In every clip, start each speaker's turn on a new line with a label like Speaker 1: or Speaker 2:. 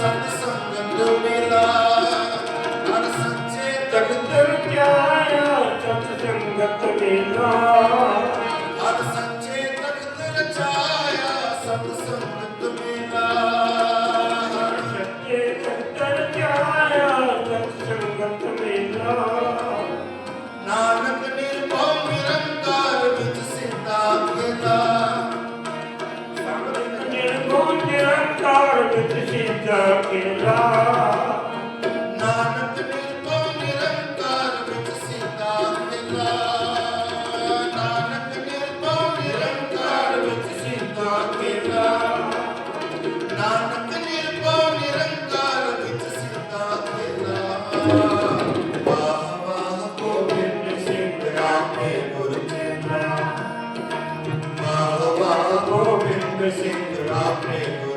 Speaker 1: ਸਤ ਸੰਗਤ ਮਿਲਾ ਹਰ ਸੱਚੇ ਤਖਤ ਹਰ ਸੱਚੇ ਤਖਤ ਰਚਾਇਆ ਸਤ ਸੰਗਤ ਮਿਲਾ ਜਗਤ ਸਿੱਧਾ ਕਿਲਾ। ਨਾਨਕ ਨਿਰਭਉ ਨਿਰੰਕਾਰ ਵਿੱਚ ਸਿੱਧਾ ਕਿਲਾ ਨਾਨਕ ਨਿਰਭਉ ਨਿਰੰਕਾਰ ਵਿੱਚ ਸਿੱਧਾ ਕਿਲਾ ਨਾਨਕ ਨਿਰਭਉ ਨਿਰੰਕਾਰ ਵਿੱਚ ਸਿੱਧਾ ਕਿਲਾ ਸਿੰਘ ਰਾਮ ਨੇ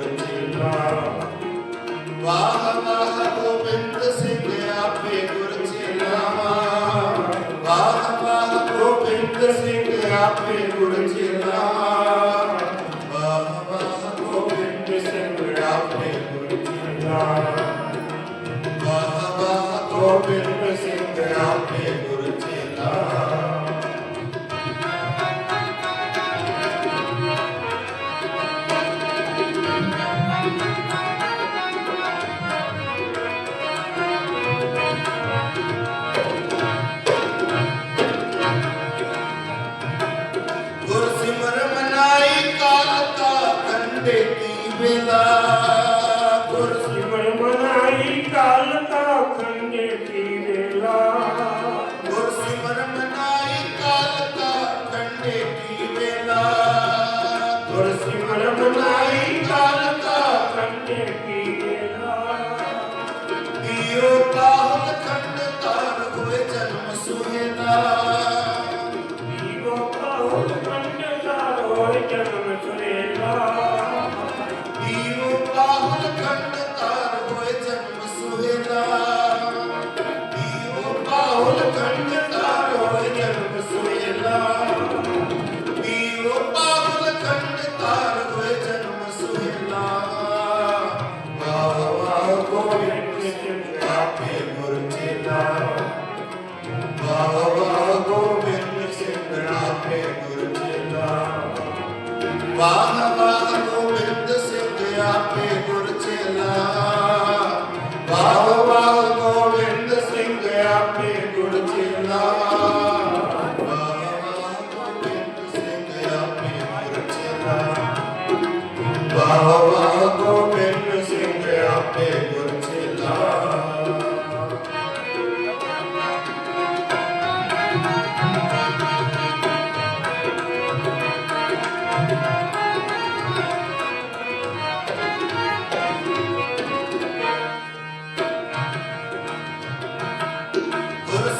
Speaker 1: ਵਾਹ ਵਾਹ ਗੋਬਿੰਦ ਸਿੰਘ ਆਪੇ ਗੁਰ ਚੇਲਾ ਵਾਹ ਵਾਹ ਗੋਬਿੰਦ ਸਿੰਘ ਆਪੇ ਗੁਰ ਚੇਲਾ ਵਾਹ ਵਾਹ ਗੋਬਿੰਦ ਸਿੰਘ ਆਪੇ ਗੁਰ ਚੇਲਾ ਵਾਹ ਵਾਹ ਗੋਬਿੰਦ ਸਿੰਘ ਆਪੇ ਗੁਰ ਚੇਲਾ Barra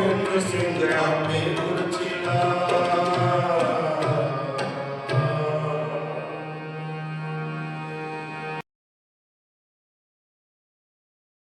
Speaker 1: goodness